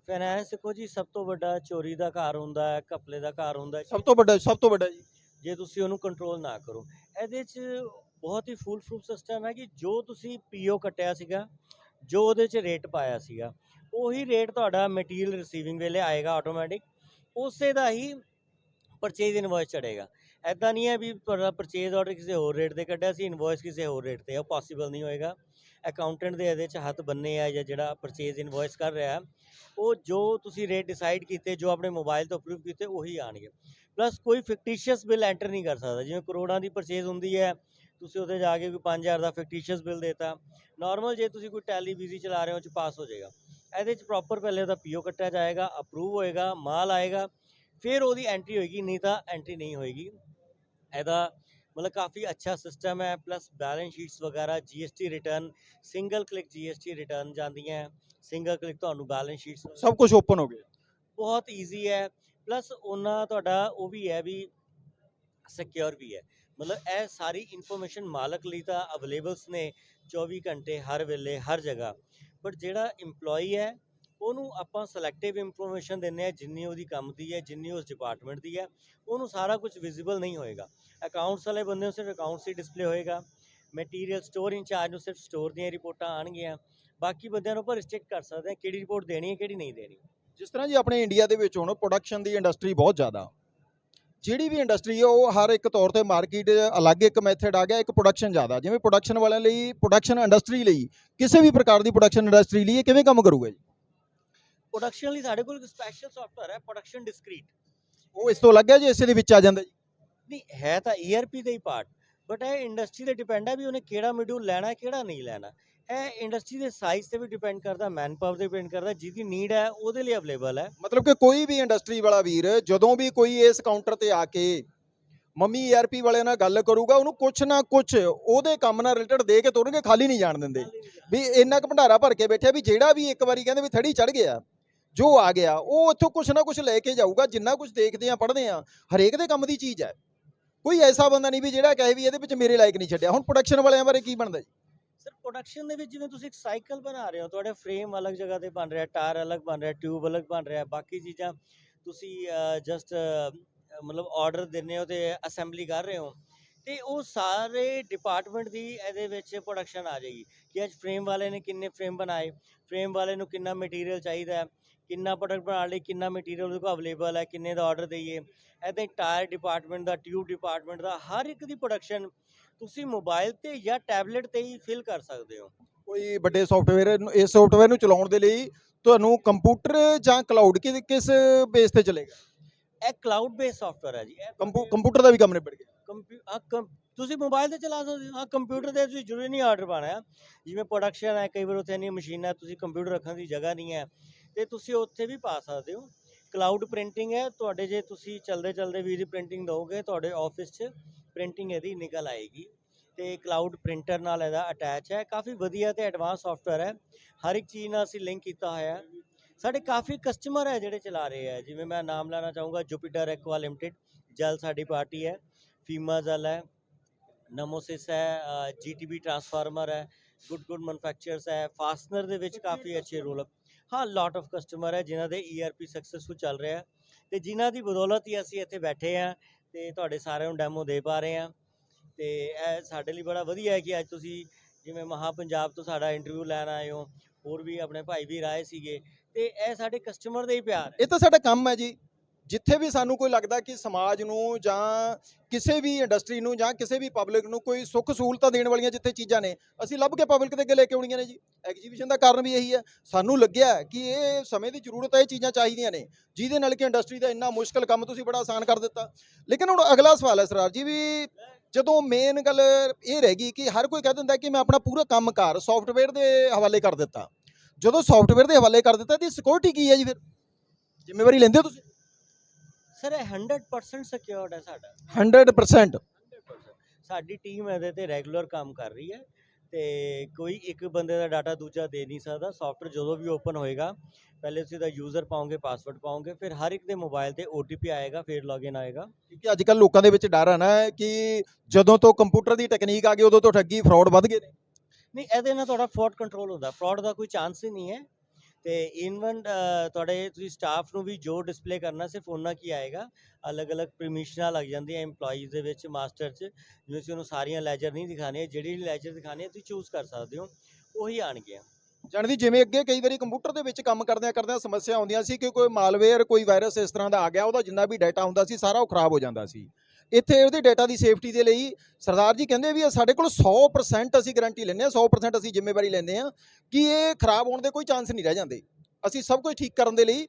ਫਾਈਨੈਂਸ ਦੇਖੋ ਜੀ ਸਭ ਤੋਂ ਵੱਡਾ ਚੋਰੀ ਦਾ ਘਰ ਹੁੰਦਾ ਹੈ ਘਪਲੇ ਦਾ ਘਰ ਹੁੰਦਾ ਹੈ। ਸਭ ਤੋਂ ਵੱਡਾ ਸਭ ਤੋਂ ਵੱਡਾ ਜੀ। ਜੇ ਤੁਸੀਂ ਉਹਨੂੰ ਕੰਟਰੋਲ ਨਾ ਕਰੋ ਇਹਦੇ 'ਚ ਬਹੁਤ ਹੀ ਫੁੱਲ ਪ੍ਰੂਫ ਸਿਸਟਮ ਹੈ ਕਿ ਜੋ ਤੁਸੀਂ ਪੀਓ ਕੱਟਿਆ ਸੀਗਾ ਜੋ ਉਹਦੇ 'ਚ ਰੇਟ ਪਾਇਆ ਸੀਗਾ ਉਹੀ ਰੇਟ ਤੁਹਾਡਾ ਮਟੀਰੀਅਲ ਰਿਸੀਵਿੰਗ ਵੇਲੇ ਆਏਗਾ ਆਟੋਮੈਟਿਕ ਉਸੇ ਦਾ ਹੀ ਪਰਚੇਜ਼ ਇਨਵੋਇਸ ਚੜੇਗਾ ਐਦਾਂ ਨਹੀਂ ਹੈ ਵੀ ਤੁਹਾਡਾ ਪਰਚੇਜ਼ ਆਰਡਰ ਕਿਸੇ ਹੋਰ ਰੇਟ ਤੇ ਕੱਢਿਆ ਸੀ ਇਨਵੋਇਸ ਕਿਸੇ ਹੋਰ ਰੇਟ ਤੇ ਹੈ ਉਹ ਪੋਸੀਬਲ ਨਹੀਂ ਹੋਏਗਾ। ਅਕਾਊਂਟੈਂਟ ਦੇ ਇਹਦੇ 'ਚ ਹੱਥ ਬੰਨੇ ਆ ਜਾਂ ਜਿਹੜਾ ਪਰਚੇਜ਼ ਇਨਵੋਇਸ ਕਰ ਰਿਹਾ, ਉਹ ਜੋ ਤੁਸੀਂ ਰੇਟ ਡਿਸਾਈਡ ਕੀਤੇ, ਜੋ ਆਪਣੇ ਮੋਬਾਈਲ ਤੋਂ ਅਪਰੂਵ ਕੀਤੇ, ਉਹੀ ਆਣਗੇ ਪਲੱਸ ਕੋਈ ਫਿਕਟੀਸ਼ੀਅਸ ਬਿੱਲ ਐਂਟਰ ਨਹੀਂ ਕਰ ਸਕਦਾ। ਜਿਵੇਂ ਕਰੋੜਾਂ ਦੀ ਪਰਚੇਜ਼ ਹੁੰਦੀ ਹੈ, ਤੁਸੀਂ ਉਹਦੇ ਜਾ ਕੇ ਕੋਈ 5000 ਦਾ ਫਿਕਟੀਸ਼ੀਅਸ ਬਿੱਲ ਦੇਤਾ। ਨਾਰਮਲ ਜੇ ਤੁਸੀਂ ਕੋਈ ਟੈਲੀਵਿਜ਼ੀ ਚਲਾ ਰਹੇ ਹੋ 'ਚ ਪਾਸ ਹੋ ਜਾਏਗਾ। ਇਹਦੇ 'ਚ ਪ੍ਰੋਪਰ ਪਹਿਲੇ ਉਹਦਾ ਪੀਓ ਕੱਟਿਆ ਜਾਏਗਾ ਅਪਰੂਵ ਹੋਏਗਾ, ਮਾਲ ਆਏਗਾ, ਫਿਰ ਉਹਦੀ ਐਂਟਰੀ ਹੋਏਗੀ, ਨਹੀਂ ਤਾਂ ਐਂਟਰੀ ਨਹੀਂ ਹੋਏਗੀ। ਇਹਦਾ ਮਤਲਬ ਕਾਫੀ ਅੱਛਾ ਸਿਸਟਮ ਹੈ ਪਲੱਸ ਬੈਲੈਂਸ ਸ਼ੀਟਸ ਵਗੈਰਾ GST return single click GST return ਜਾਂਦੀਆਂ ਸਿੰਗਲ ਕਲਿੱਕ ਤੁਹਾਨੂੰ ਬੈਲੈਂਸ ਸ਼ੀਟਸ ਸਭ ਕੁਝ ਓਪਨ ਹੋ ਗਿਆ ਬਹੁਤ ਈਜ਼ੀ ਹੈ ਪਲੱਸ ਉਹਨਾਂ ਤੁਹਾਡਾ ਉਹ ਵੀ ਹੈ ਵੀ ਸਿਕਿਉਰ ਵੀ ਹੈ ਮਤਲਬ ਇਹ ਸਾਰੀ ਇਨਫੋਰਮੇਸ਼ਨ ਮਾਲਕ ਲਈ ਤਾਂ ਅਵੇਲੇਬਲਸ ਨੇ 24 ਘੰਟੇ ਹਰ ਵੇਲੇ ਹਰ ਜਗ੍ਹਾ ਬਟ ਜਿਹੜਾ EMPLOYEE ਹੈ ਉਹਨੂੰ ਆਪਾਂ ਸਿਲੈਕਟਿਵ ਇਨਫੋਰਮੇਸ਼ਨ ਦਿੰਦੇ ਆ ਜਿੰਨੀ ਉਹਦੀ ਕੰਮ ਦੀ ਹੈ, ਜਿੰਨੀ ਉਸ ਡਿਪਾਰਟਮੈਂਟ ਦੀ ਹੈ, ਉਹਨੂੰ ਸਾਰਾ ਕੁਝ ਵਿਜ਼ੀਬਲ ਨਹੀਂ ਹੋਏਗਾ। ਅਕਾਊਂਟਸ ਵਾਲੇ ਬੰਦੇ ਨੂੰ ਸਿਰਫ ਅਕਾਊਂਟਸ ਹੀ ਡਿਸਪਲੇ ਹੋਏਗਾ। ਮਟੀਰੀਅਲ ਸਟੋਰ ਇੰਚਾਰਜ ਨੂੰ ਸਿਰਫ ਸਟੋਰ ਦੀਆਂ ਰਿਪੋਰਟਾਂ ਆਣਗੀਆਂ ਬਾਕੀ ਬੰਦਿਆਂ ਨੂੰ ਆਪਾਂ ਰਿਸਟ੍ਰਿਕਟ ਕਰ ਸਕਦੇ ਹਾਂ ਕਿਹੜੀ ਰਿਪੋਰਟ ਦੇਣੀ ਹੈ, ਕਿਹੜੀ ਨਹੀਂ ਦੇਣੀ। ਜਿਸ ਤਰ੍ਹਾਂ ਜੀ ਆਪਣੇ ਇੰਡੀਆ ਦੇ ਵਿੱਚ ਹੁਣ ਪ੍ਰੋਡਕਸ਼ਨ ਦੀ ਇੰਡਸਟਰੀ ਬਹੁਤ ਜ਼ਿਆਦਾ। ਜਿਹੜੀ ਵੀ ਇੰਡਸਟਰੀ ਹੈ, ਉਹ ਹਰ ਇੱਕ ਤੌਰ ਤੇ ਮਾਰਕੀਟ ਅਲੱਗ ਇੱਕ ਮੈਥਡ ਆ ਗਿਆ, ਇੱਕ ਪ੍ਰੋਡਕਸ਼ਨ ਜ਼ਿਆਦਾ। ਜਿਵੇਂ ਪ੍ਰੋਡਕਸ਼ਨ ਵਾਲਿਆਂ ਲਈ ਪ੍ਰੋਡਕਸ਼ਨ ਇੰਡਸਟਰੀ ਲਈ, ਕਿਸੇ ਵੀ ਪ੍ਰਕਾਰ ਦੀ ਪ੍ਰੋਡਕਸ਼ਨ ਇੰਡਸਟਰੀ ਲਈ ਇਹ ਕਿਵੇਂ ਕੰਮ ਕਰੂਗਾ ਜੀ? ਪ੍ਰੋਡਕਸ਼ਨ ਲਈ ਸਾਡੇ ਕੋਲ ਇੱਕ ਸਪੈਸ਼ਲ ਸੌਫਟਵੇਅਰ ਹੈ ਪ੍ਰੋਡਕਸ਼ਨ ਡਿਸਕ੍ਰੀਟ ਉਹ ਇਸ ਤੋਂ ਅਲੱਗ ਹੈ ਜੀ ਇਸੇ ਦੇ ਵਿੱਚ ਆ ਜਾਂਦਾ ਜੀ? ਨਹੀਂ ਹੈ ਤਾਂ ERP ਦਾ ਹੀ ਪਾਰਟ ਬਟ ਇਹ ਇੰਡਸਟਰੀ ਤੇ ਡਿਪੈਂਡ ਹੈ ਵੀ ਉਹਨੇ ਕਿਹੜਾ ਮੋਡਿਊਲ ਲੈਣਾ ਹੈ, ਕਿਹੜਾ ਨਹੀਂ ਲੈਣਾ। ਇਹ ਇੰਡਸਟਰੀ ਦੇ ਸਾਈਜ਼ ਤੇ ਵੀ ਡਿਪੈਂਡ ਕਰਦਾ ਮੈਨ ਪਾਵਰ ਤੇ ਡਿਪੈਂਡ ਕਰਦਾ ਜਿਹਦੀ ਨੀਡ ਹੈ ਉਹਦੇ ਲਈ ਅਵੇਲੇਬਲ ਹੈ। ਮਤਲਬ ਕਿ ਕੋਈ ਵੀ ਇੰਡਸਟਰੀ ਵਾਲਾ ਵੀਰ ਜਦੋਂ ਵੀ ਕੋਈ ਇਸ ਕਾਊਂਟਰ ਤੇ ਆ ਕੇ ਮੰਮੀ ERP ਵਾਲਿਆਂ ਨਾਲ ਗੱਲ ਕਰੂਗਾ ਉਹਨੂੰ ਕੁਛ ਨਾ ਕੁਛ ਉਹਦੇ ਕੰਮ ਨਾਲ ਰਿਲੇਟਡ ਦੇ ਕੇ ਤੋਰਨਗੇ ਖਾਲੀ ਨਹੀਂ ਜਾਣ ਦਿੰਦੇ। ਵੀ ਇੰਨਾ ਕੁ ਭੰਡਾਰਾ ਭਰ ਕੇ ਬੈਠਿਆ ਵੀ ਜਿਹੜਾ ਵੀ ਇੱਕ ਵਾਰੀ ਕਹਿੰਦੇ ਵੀ ਥੜੀ ਚੜ ਗਿਆ ਜੋ ਆ ਗਿਆ, ਉਹ ਇੱਥੋਂ ਕੁਛ ਨਾ ਕੁਛ ਲੈ ਕੇ ਜਾਊਗਾ, ਜਿੰਨਾ ਕੁਛ ਦੇਖਦੇ ਆ ਪੜ੍ਹਦੇ ਆ ਹਰੇਕ ਦੇ ਕੰਮ ਦੀ ਚੀਜ਼ ਹੈ। ਕੋਈ ਐਸਾ ਬੰਦਾ ਨਹੀਂ ਵੀ ਜਿਹੜਾ ਕਹੇ ਵੀ ਇਹਦੇ ਵਿੱਚ ਮੇਰੇ ਲਾਇਕ ਨਹੀਂ ਛੱਡਿਆ। ਹੁਣ ਪ੍ਰੋਡਕਸ਼ਨ ਵਾਲਿਆਂ ਬਾਰੇ ਕੀ ਬਣਦਾ ਜੀ? ਸਰ ਪ੍ਰੋਡਕਸ਼ਨ ਦੇ ਵਿੱਚ ਜਿਵੇਂ ਤੁਸੀਂ ਇੱਕ ਸਾਈਕਲ ਬਣਾ ਰਹੇ ਹੋ, ਤੁਹਾਡੇ ਫਰੇਮ ਅਲੱਗ ਜਗ੍ਹਾ ਤੇ ਬਣ ਰਿਹਾ ਟਾਇਰ ਅਲੱਗ ਬਣ ਰਿਹਾ ਟਿਊਬ ਅਲੱਗ ਬਣ ਰਿਹਾ, ਬਾਕੀ ਚੀਜ਼ਾਂ ਤੁਸੀਂ ਜਸਟ ਮਤਲਬ ਆਰਡਰ ਦਿੰਦੇ ਹੋ ਤੇ ਅਸੈਂਬਲੀ ਕਰ ਰਹੇ ਹੋ। ਤੇ ਉਹ ਸਾਰੇ ਡਿਪਾਰਟਮੈਂਟ ਦੀ ਇਹਦੇ ਵਿੱਚ ਪ੍ਰੋਡਕਸ਼ਨ ਆ ਜਾਏਗੀ ਕਿ ਅੱਜ ਫਰੇਮ ਵਾਲੇ ਨੇ ਕਿੰਨੇ ਫਰੇਮ ਬਣਾਏ ਫਰੇਮ ਵਾਲੇ ਨੂੰ ਕਿੰਨਾ ਮਟੀਰੀਅਲ ਚਾਹੀਦਾ ਹੈ ਕਿੰਨਾ ਪ੍ਰੋਡਕਟ ਬਣਾਉਣ ਲਈ ਕਿੰਨਾ ਮਟੀਰੀਅਲ ਉਹਦੇ ਕੋਲ ਅਵੇਲੇਬਲ ਹੈ ਕਿੰਨੇ ਦਾ ਆਰਡਰ ਦਈਏ। ਐਦਾਂ ਹੀ ਟਾਇਰ ਡਿਪਾਰਟਮੈਂਟ ਦਾ ਟਿਊਬ ਡਿਪਾਰਟਮੈਂਟ ਦਾ ਹਰ ਇੱਕ ਦੀ ਪ੍ਰੋਡਕਸ਼ਨ ਤੁਸੀਂ ਮੋਬਾਈਲ ਤੇ ਜਾਂ ਟੈਬਲੇਟ ਤੇ ਹੀ ਫਿਲ ਕਰ ਸਕਦੇ ਹੋ। ਕੋਈ ਵੱਡੇ ਸੌਫਟਵੇਅਰ ਇਸ ਸੌਫਟਵੇਅਰ ਨੂੰ ਚਲਾਉਣ ਦੇ ਲਈ ਤੁਹਾਨੂੰ ਕੰਪਿਊਟਰ ਜਾਂ ਕਲਾਊਡ ਕਿਸ ਬੇਸ ਤੇ ਚੱਲੇਗਾ? ਇਹ ਕਲਾਊਡ ਬੇਸ ਸੌਫਟਵੇਅਰ ਹੈ ਜੀ। ਕੰਪਿਊਟਰ ਦਾ ਵੀ ਕੰਮ ਨਿਬੜ ਗਿਆ। ਕੰਪਿਊ, ਆਹ ਕੰਪ- ਤੁਸੀਂ ਮੋਬਾਈਲ ਤੇ ਚਲਾ ਸਕਦੇ ਹੋ ਹਾਂ ਕੰਪਿਊਟਰ ਤੇ ਤੁਸੀਂ ਜ਼ਰੂਰੀ ਨਹੀਂ ਆਰਡਰ ਪਾਣਾ ਹੈ। ਜਿਵੇਂ ਪ੍ਰੋਡਕਸ਼ਨ ਹੈ, ਕਈ ਵਾਰ ਉੱਥੇ ਨਹੀਂ ਮਸ਼ੀਨਾਂ, ਤੁਸੀਂ ਕੰਪਿਊਟਰ ਰੱਖਣ ਦੀ ਜਗ੍ਹਾ ਨਹੀਂ ਹੈ। ਤੇ ਤੁਸੀਂ ਉੱਥੇ ਵੀ ਪਾ ਸਕਦੇ ਹੋ। ਕਲਾਊਡ ਪ੍ਰਿੰਟਿੰਗ ਹੈ, ਤੁਹਾਡੇ ਜੇ ਤੁਸੀਂ ਚਲਦੇ ਚਲਦੇ ਵੀ ਦੀ ਪ੍ਰਿੰਟਿੰਗ ਦੋਗੇ ਤੁਹਾਡੇ ਆਫਿਸ 'ਚ ਪ੍ਰਿੰਟਿੰਗ ਇਹਦੀ ਨਿਕਲ ਆਏਗੀ। ਤੇ ਕਲਾਊਡ ਪ੍ਰਿੰਟਰ ਨਾਲ ਇਹਦਾ ਅਟੈਚ ਹੈ, ਕਾਫੀ ਵਧੀਆ ਤੇ ਐਡਵਾਂਸ ਸੌਫਟਵੇਅਰ ਹੈ। ਹਰ ਇੱਕ ਚੀਜ਼ ਨਾਲ ਅਸੀਂ ਲਿੰਕ ਕੀਤਾ ਹੋਇਆ। ਹੈ ਸਾਡੇ ਕਾਫੀ ਕਸਟਮਰ ਹੈ ਜਿਹੜੇ ਚਲਾ ਰਹੇ ਹੈ। ਜਿਵੇਂ ਮੈਂ ਨਾਮ ਲੈਣਾ ਚਾਹੂੰਗਾ ਜੁਪੀਟਰ ਐਕਵਾ ਲਿਮਟਿਡ ਜਲ ਸਾਡੀ ਪਾਰਟੀ ਹੈ। ਫੀਮਾ ਜਲ ਹੈ ਨਮੋਸਿਸ ਹੈ ਜੀਟੀਬੀ ਟਰਾਂਸਫਾਰਮਰ ਹੈ ਗੁੱਡ ਗੁੱਡ ਮੈਨੂਫੈਕਚਰਸ ਹੈ ਫਾਸਨਰ ਦੇ ਵਿੱਚ ਕਾਫੀ ਅੱਛੇ ਰੋਲ ਹਾਂ ਲੋਟ ਆਫ ਕਸਟਮਰ ਹੈ ਜਿਨ੍ਹਾਂ ਦੇ ERP ਸਕਸੈਸਫੁਲ ਚੱਲ ਰਿਹਾ ਹੈ ਤੇ ਜਿਨ੍ਹਾਂ ਦੀ ਬਦੌਲਤ ਹੀ ਅਸੀਂ ਇੱਥੇ ਬੈਠੇ ਆ ਤੇ ਤੁਹਾਡੇ ਸਾਰਿਆਂ ਨੂੰ ਡੈਮੋ ਦੇ ਪਾ ਰਹੇ ਆ ਤੇ ਇਹ ਸਾਡੇ ਲਈ ਬੜਾ ਵਧੀਆ ਹੈ ਕਿ ਅੱਜ ਤੁਸੀਂ ਜਿਵੇਂ ਮਹਾ ਪੰਜਾਬ ਤੋਂ ਸਾਡਾ ਇੰਟਰਵਿਊ ਲੈਣ ਆਏ ਹੋ ਹੋਰ ਵੀ ਆਪਣੇ ਭਾਈ ਵੀ ਰਾਏ ਸੀਗੇ ਤੇ ਇਹ ਸਾਡੇ ਕਸਟਮਰ ਦਾ ਹੀ ਪਿਆਰ ਹੈ ਇਹ ਤਾਂ ਸਾਡਾ ਕੰਮ ਹੈ ਜੀ ਜਿੱਥੇ ਵੀ ਸਾਨੂੰ ਕੋਈ ਲੱਗਦਾ ਕਿ ਸਮਾਜ ਨੂੰ ਜਾਂ ਕਿਸੇ ਵੀ ਇੰਡਸਟਰੀ ਨੂੰ ਜਾਂ ਕਿਸੇ ਵੀ ਪਬਲਿਕ ਨੂੰ ਕੋਈ ਸੁੱਖ ਸਹੂਲਤਾਂ ਦੇਣ ਵਾਲੀਆਂ ਜਿੱਥੇ ਚੀਜ਼ਾਂ ਨੇ, ਅਸੀਂ ਲੱਭ ਕੇ ਪਬਲਿਕ ਦੇ ਅੱਗੇ ਲੈ ਕੇ ਆਉਣੀਆਂ ਨੇ ਜੀ। ਐਗਜੀਬਿਸ਼ਨ ਦਾ ਕਾਰਨ ਵੀ ਇਹੀ ਹੈ। ਸਾਨੂੰ ਲੱਗਿਆ ਕਿ ਇਹ ਸਮੇਂ ਦੀ ਜ਼ਰੂਰਤ ਹੈ, ਇਹ ਚੀਜ਼ਾਂ ਚਾਹੀਦੀਆਂ ਨੇ। ਜਿਹਦੇ ਨਾਲ ਕਿ ਇੰਡਸਟਰੀ ਦਾ ਇੰਨਾ ਮੁਸ਼ਕਲ ਕੰਮ ਤੁਸੀਂ ਬੜਾ ਆਸਾਨ ਕਰ ਦਿੱਤਾ। ਲੇਕਿਨ ਹੁਣ ਅਗਲਾ ਸਵਾਲ ਹੈ ਸਰਦਾਰ ਜੀ ਵੀ ਜਦੋਂ ਮੇਨ ਗੱਲ ਇਹ ਰਹਿ ਗਈ ਕਿ ਹਰ ਕੋਈ ਕਹਿ ਦਿੰਦਾ ਕਿ ਮੈਂ ਆਪਣਾ ਪੂਰਾ ਕੰਮਕਾਰ ਸੌਫਟਵੇਅਰ ਦੇ ਹਵਾਲੇ ਕਰ ਦਿੱਤਾ। ਜਦੋਂ ਸੌਫਟਵੇਅਰ ਦੇ ਹਵਾਲੇ ਕਰ ਦਿੱਤਾ ਤੇ ਸਿਕਿਉਰਿਟੀ ਕੀ ਹੈ ਜੀ ਫਿਰ? ਜ਼ਿੰਮੇਵਾਰੀ ਲੈਂਦੇ ਹੋ ਤੁਸੀਂ? ਸਰ ਇਹ 100% ਸਿਕਿਉਰਡ ਹੈ ਸਾਡਾ। 100% ਸਾਡੀ ਟੀਮ ਇਹਦੇ ਤੇ ਰੈਗੂਲਰ ਕੰਮ ਕਰ ਰਹੀ ਹੈ ਤੇ ਕੋਈ ਇੱਕ ਬੰਦੇ ਦਾ ਡਾਟਾ ਦੂਜਾ ਦੇ ਨਹੀਂ ਸਕਦਾ। ਸੌਫਟਵੇਅਰ ਜਦੋਂ ਵੀ ਓਪਨ ਹੋਏਗਾ ਪਹਿਲੇ ਤੁਸੀਂ ਦਾ ਯੂਜ਼ਰ ਪਾਓਗੇ ਪਾਸਵਰਡ ਪਾਓਗੇ ਫਿਰ ਹਰ ਇੱਕ ਦੇ ਮੋਬਾਈਲ ਤੇ OTP ਆਏਗਾ ਫਿਰ ਲੌਗਇਨ ਆਏਗਾ। ਕਿਉਂਕਿ ਅੱਜ ਕੱਲ ਲੋਕਾਂ ਦੇ ਵਿੱਚ ਡਰ ਹੈ ਨਾ ਕਿ ਜਦੋਂ ਤੋਂ ਕੰਪਿਊਟਰ ਦੀ ਟੈਕਨੀਕ ਆ ਗਈ ਉਦੋਂ ਤੋਂ ਠੱਗੀ ਫਰਾਡ ਵੱਧ ਗਏ ਨੇ। ਨਹੀਂ ਇਹਦੇ ਨਾਲ ਤੁਹਾਡਾ ਫਰਾਡ ਕੰਟਰੋਲ ਹੁੰਦਾ। ਫਰਾਡ ਦਾ ਕੋਈ ਚਾਂਸ ਹੀ ਨਹੀਂ ਹੈ। ਤੇ ਇਨਵਨ ਤੁਹਾਡੇ ਤੁਸੀਂ ਸਟਾਫ ਨੂੰ ਵੀ ਜੋ ਡਿਸਪਲੇ ਕਰਨਾ, ਸਿਰਫ ਉਹਨਾਂ ਕੀ ਆਏਗਾ। ਅਲੱਗ-ਅਲੱਗ ਪਰਮਿਸ਼ਨਾਂ ਲੱਗ ਜਾਂਦੀਆਂ EMPLOYEES ਦੇ ਵਿੱਚ ਮਾਸਟਰ 'ਚ, ਜਿਵੇਂ ਤੁਸੀਂ ਉਹਨੂੰ ਸਾਰੀਆਂ ਲੈਜਰ ਨਹੀਂ ਦਿਖਾਣੀਆਂ, ਜਿਹੜੀ ਲੈਜਰ ਦਿਖਾਣੀ ਹੈ, ਤੁਸੀਂ ਚੂਜ਼ ਕਰ ਸਕਦੇ ਹੋ। ਉਹੀ ਆਣਗੀਆਂ। ਜਾਣਦੀ ਜਿਵੇਂ ਅੱਗੇ ਕਈ ਵਾਰੀ ਕੰਪਿਊਟਰ ਦੇ ਵਿੱਚ ਕੰਮ ਕਰਦਿਆਂ ਕਰਦਿਆਂ ਸਮੱਸਿਆ ਆਉਂਦੀਆਂ ਸੀ ਕਿ ਕੋਈ ਮਾਲਵੇਅਰ ਕੋਈ ਵਾਇਰਸ ਇਸ ਤਰ੍ਹਾਂ ਦਾ ਆ ਗਿਆ, ਉਹਦਾ ਜਿੰਨਾ ਵੀ ਡਾਟਾ ਹੁੰਦਾ ਸੀ, ਸਾਰਾ ਉਹ ਖਰਾਬ ਹੋ ਜਾਂਦਾ ਸੀ। ਇੱਥੇ ਉਹਦੇ ਡਾਟਾ ਦੀ ਸੇਫਟੀ ਦੇ ਲਈ ਸਰਦਾਰ ਜੀ ਕਹਿੰਦੇ ਵੀ ਸਾਡੇ ਕੋਲ 100% ਅਸੀਂ ਗਾਰੰਟੀ ਲੈਂਦੇ ਹਾਂ 100% ਅਸੀਂ ਜ਼ਿੰਮੇਵਾਰੀ ਲੈਂਦੇ ਹਾਂ ਕਿ ਇਹ ਖਰਾਬ ਹੋਣ ਦੇ ਕੋਈ ਚਾਂਸ ਨਹੀਂ ਰਹਿ ਜਾਂਦੇ। ਅਸੀਂ ਸਭ ਕੁਝ ਠੀਕ ਕਰਨ ਦੇ ਲਈ